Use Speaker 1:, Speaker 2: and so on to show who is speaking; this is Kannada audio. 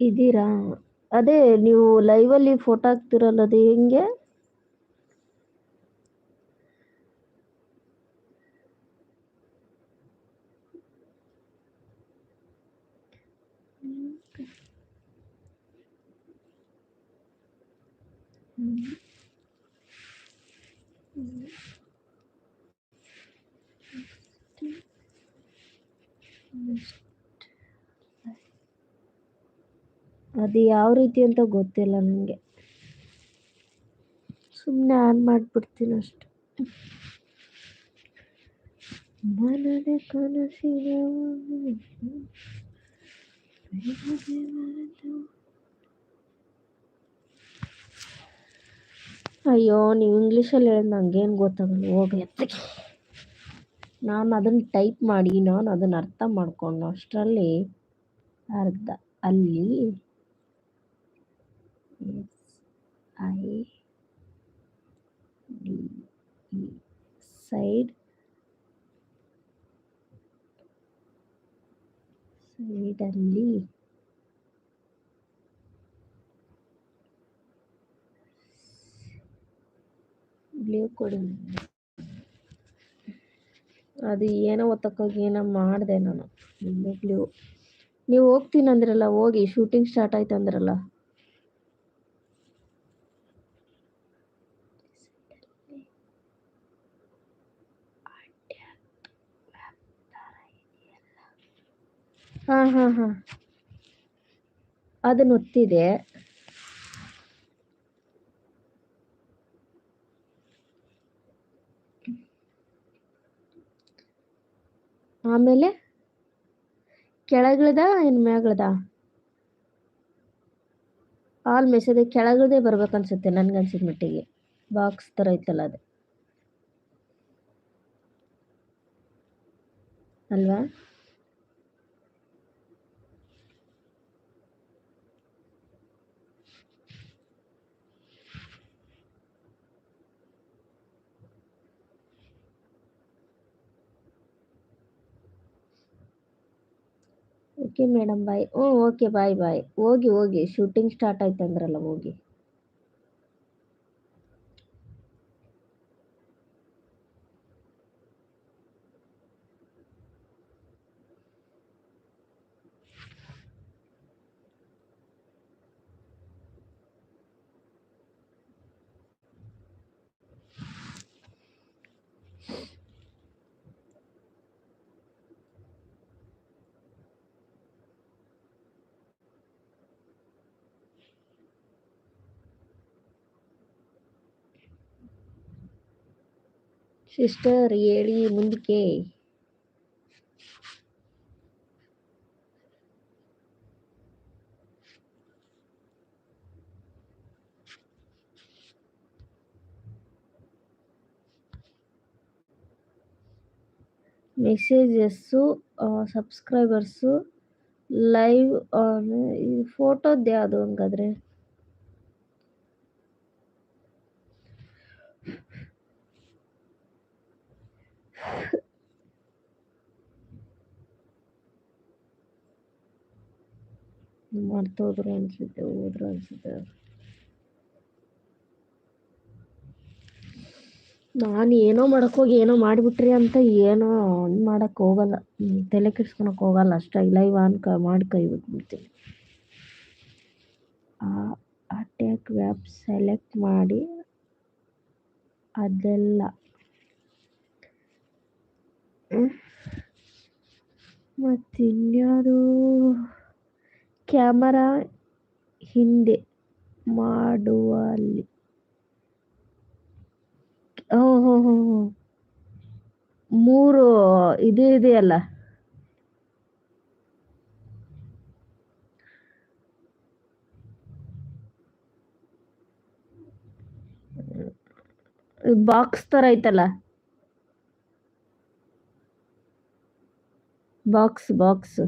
Speaker 1: ಇದ್ದೀರಾ? ಅದೇ ನೀವು ಲೈವಲ್ಲಿ ಫೋಟೋ ಹಾಕ್ತಿರಲ್ಲ ಅದು ಹೆಂಗೆ? ಅದು ಯಾವ ರೀತಿ ಅಂತ ಗೊತ್ತಿಲ್ಲ ನನಗೆ. ಸುಮ್ಮನೆ ಆನ್ ಮಾಡಿಬಿಡ್ತೀನಿ ಅಷ್ಟೆ. ಮನದ ಕನಸಿನ ಅಯ್ಯೋ, ನೀವು ಇಂಗ್ಲೀಷಲ್ಲಿ ಹೇಳಿದ್ ನಂಗೇನು ಗೊತ್ತಾಗಲ್ಲ ಹೋಗಿ ಎತ್ತಗೆ. ನಾನು ಅದನ್ನು ಟೈಪ್ ಮಾಡಿ, ನಾನು ಅದನ್ನು ಅರ್ಥ ಮಾಡ್ಕೊಂಡು ಅಷ್ಟರಲ್ಲಿ ಅರ್ಧ, ಅಲ್ಲಿ ಐ ಡಿ ಇ ಸೈಡ್ ಸೈಡಲ್ಲಿ ಬ್ಲೂ ಕೊಡಿ ಅದು ಏನೋ ಒತ್ತಕ್ಕೋಗಿ ಏನೋ ಮಾಡಿದೆ ನಾನು ಬ್ಲೂ ನೀವು ಹೋಗ್ತೀನಿ ಅಂದ್ರಲ್ಲ ಹೋಗಿ ಶೂಟಿಂಗ್ ಸ್ಟಾರ್ಟ್ ಆಯ್ತು ಅಂದ್ರಲ್ಲ ಹಾಂ ಹಾಂ ಹಾಂ. ಅದನ್ನು ಒತ್ತಿದೆ ಆಮೇಲೆ ಕೆಳಗಳದ, ಏನು ಮ್ಯಾಗಳದ ಆಲ್ ಮೆಸೇಜ್ ಕೆಳಗಡೆ ಬರ್ಬೇಕನ್ಸುತ್ತೆ ನನ್ಗೆ ಅನ್ಸಿದ ಮಟ್ಟಿಗೆ. ಬಾಕ್ಸ್ ಥರ ಐತಲ್ಲ ಅದು. ಅಲ್ವಾ? ಓಕೆ ಮೇಡಮ್ ಬಾಯ್ ಹ್ಞೂ ಓಕೆ ಬಾಯ್ ಬಾಯ್ ಹೋಗಿ ಹೋಗಿ ಶೂಟಿಂಗ್ ಸ್ಟಾರ್ಟ್ ಆಯ್ತು ಅಂದ್ರಲ್ಲ ಹೋಗಿ ಸಿಸ್ಟರ್ ಹೇಳಿ ಮುಂದಕ್ಕೆ ಮೆಸೇಜಸ್ಸು ಸಬ್ಸ್ಕ್ರೈಬರ್ಸು ಲೈವ್ ಇದು ಫೋಟೋದ್ದು ಯಾವುದು ಹಂಗಾದ್ರೆ ಮರ್ತೋದ್ರು ಅನ್ಸುತ್ತೆ, ಹೋದ್ರು ಅನ್ಸುತ್ತೆ. ನಾನು ಏನೋ ಮಾಡೋಕ್ಕೋಗಿ ಏನೋ ಮಾಡಿಬಿಟ್ರಿ ಅಂತ ಏನೋ ಇದು ಮಾಡೋಕ್ಕೆ ಹೋಗಲ್ಲ. ತಲೆ ಕೆಡ್ಸ್ಕೊಳಕ್ಕೆ ಹೋಗಲ್ಲ. ಅಷ್ಟೇ ಲೈವ್ ಆನ್ ಕ, ಮಾಡಿ ಕೈ ಬಿಟ್ಬಿಡ್ತೀನಿ. ಆ ಅಟ್ಯಾಕ್ ವ್ಯಾಪ್ ಸೆಲೆಕ್ಟ್ ಮಾಡಿ ಅದೆಲ್ಲ ಮತ್ತಿನ್ಯಾವುದು ಕ್ಯಾಮರಾ ಹಿಂದೆ ಮಾಡುವಲ್ಲಿ. ಮೂರು ಇದು ಇದೆಯಲ್ಲ? ಬಾಕ್ಸ್ ತರ ಐತಲ್ಲ? Box box